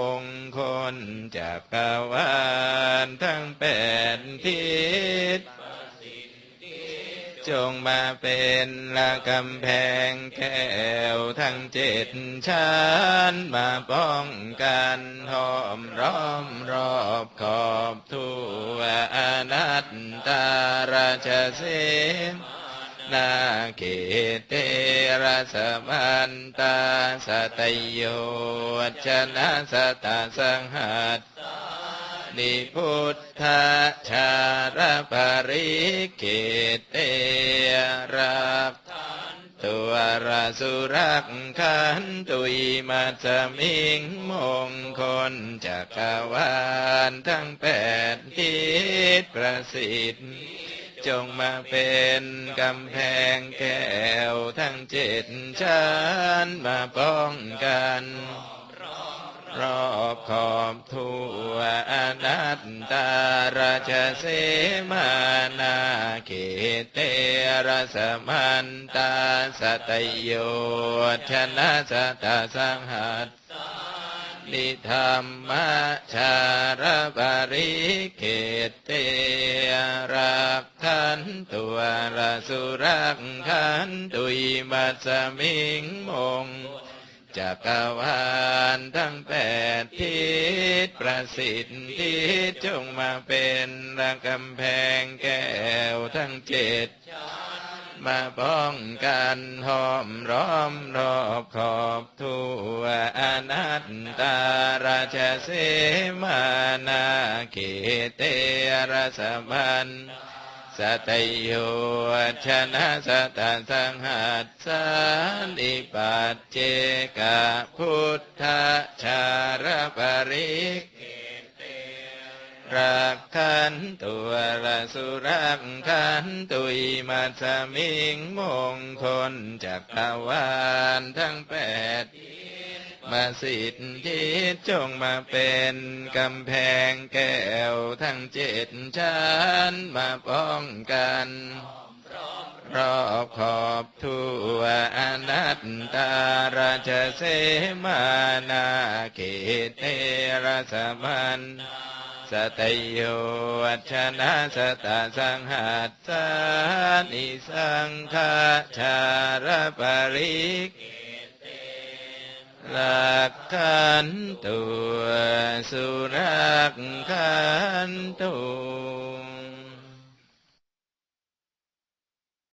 องคลจักรวาลทั้งแปดทิศจงมาเป็นละกำแพงแก้วทั้งเจ็ดชั้นมาป้องกันห้อมร้อมรอบขอบทั่วอนัตตาราชเสม นาเกเตระสมันตาสตโยชนะสตาสังหัสนิพุทธชาระปริเกเตรับตัวราสุรักขันตุยมาจมิงมงคลจักรวาลทั้งแปดทิศประสิทธิ์ จงมาเป็นกำแพงแก้วทั้งเจ็ดชั้นมาป้องกันรอบขอบทั่วอนัตตาราชเสมานาเขเตระสมันตาสตโยชนะสตาสังหัส นิธรรมชาระบาริเขตเตรักขันตัวระสุรักขันตุยมัสมิงมงจักรวาลทั้งแปดทิศประสิทธิจงมาเป็นระกำแพงแก้วทั้งเจ็ด มาป้องกันหอมร้อมรอบขอบทั่วอนัตตาราชเสมานาเกเตรสมันสตยโยชนะสตาสังหัสสานิปัจเจกพุทธชาระปริก รักขันตัวละสุรักขันตุยมาสมิงมงคลจักรวาลทั้งแปดมาสิทธิจงมาเป็นกำแพงแก้วทั้งเจ็ดชั้นมาป้องกันรอบขอบทั่วอนัตตาราชเสมานาเกเตระสมัน สติโยวัชนะสตาสังหัสสานิสังฆาชาระปริกลักขันตัวสุรักขันตัว